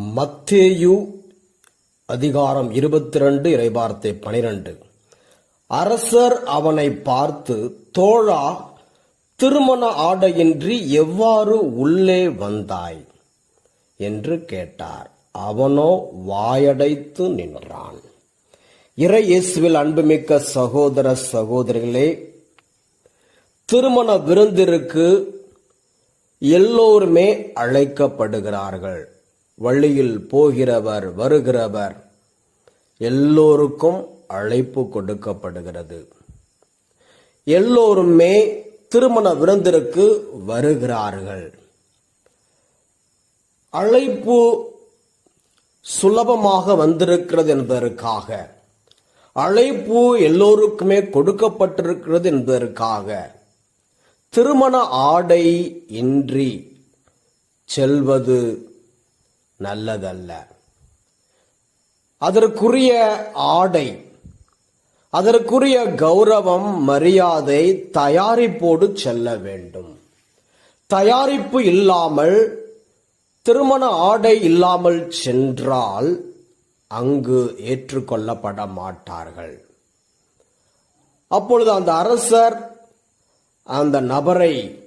மத்தேயு அதிகாரம் இருபத்தி ரெண்டு இறைபார்த்தை பனிரெண்டு. அரசர் அவனை பார்த்து தோழா திருமண ஆடையின்றி எவ்வாறு உள்ளே வந்தாய்? என்று கேட்டார். அவனோ வாயடைத்து நின்றான். இறை இயேசுவில் அன்புமிக்க சகோதர சகோதரிகளே திருமண விருந்திற்கு எல்லோருமே அழைக்கப்படுகிறார்கள். வழியில் போகிறவர் வருகிறவர். எல்லோருக்கும் அழைப்பு கொடுக்கப்படுகிறது. எல்லோருமே திருமண விருந்திற்கு வருகிறார்கள். அழைப்பு சுலபமாக வந்திருக்கிறது என்பதற்காக அழைப்பு எல்லோருக்குமே கொடுக்கப்பட்டிருக்கிறது என்பதற்காக திருமண ஆடை இன்றி செல்வது நல்லதல்ல. அதற்குரிய ஆடை அதற்குரிய கௌரவம் மரியாதை தயாரிப்போடு செல்ல வேண்டும். தயாரிப்பு இல்லாமல் திருமண ஆடை இல்லாமல் சென்றால் அங்கு ஏற்றுக்கொள்ளப்பட மாட்டார்கள். அப்பொழுது அந்த அரசர் அந்த நபரை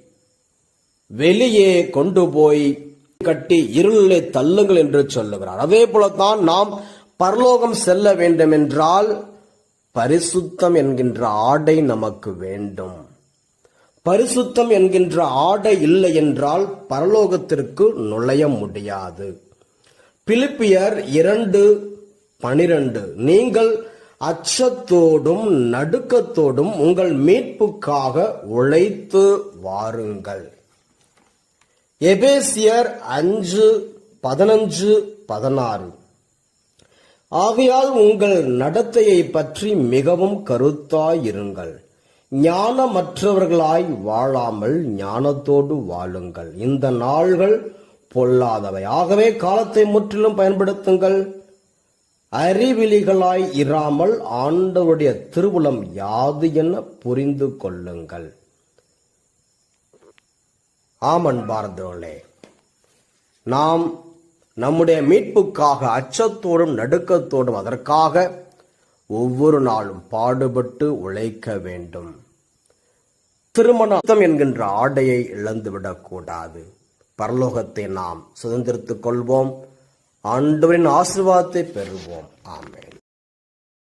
வெளியே கொண்டு போய் கட்டி இருளிலே தள்ளுங்கள் என்று சொல்லுகிறார். அதே போலத்தான் நாம் பரலோகம் செல்ல வேண்டும் என்றால் பரிசுத்தம் என்கின்ற ஆடை நமக்கு வேண்டும். பரிசுத்தம் என்கின்ற ஆடை இல்லை என்றால் பரலோகத்திற்கு நுழைய முடியாது. பிலிப்பியர் இரண்டு பனிரெண்டு நீங்கள் அச்சத்தோடும் நடுக்கத்தோடும் உங்கள் மீட்புக்காக உழைத்து வாருங்கள். எபேசியர் அஞ்சு பதினஞ்சு பதினாறு. ஆகையால் உங்கள் நடத்தையை பற்றி மிகவும் கருத்தாயிருங்கள். ஞானமற்றவர்களாய் வாழாமல் ஞானத்தோடு வாழுங்கள். இந்த நாள்கள் பொல்லாதவை. ஆகவே காலத்தை முற்றிலும் பயன்படுத்துங்கள். அறிவிலிகளாய் இராமல் ஆண்டவருடைய திருவுளம் யாது என புரிந்து கொள்ளுங்கள். ஆமன் பாரதோலே நாம் நம்முடைய மீட்புக்காக அச்சத்தோடும் நடுக்கத்தோடும் அதற்காக ஒவ்வொரு நாளும் பாடுபட்டு உழைக்க வேண்டும். திருமணம் என்கின்ற ஆடையை இழந்துவிடக்கூடாது பரலோகத்தை நாம் சுதந்திரித்துக் கொள்வோம். ஆண்டவரின் ஆசிர்வாதத்தை பெறுவோம். ஆமேன்.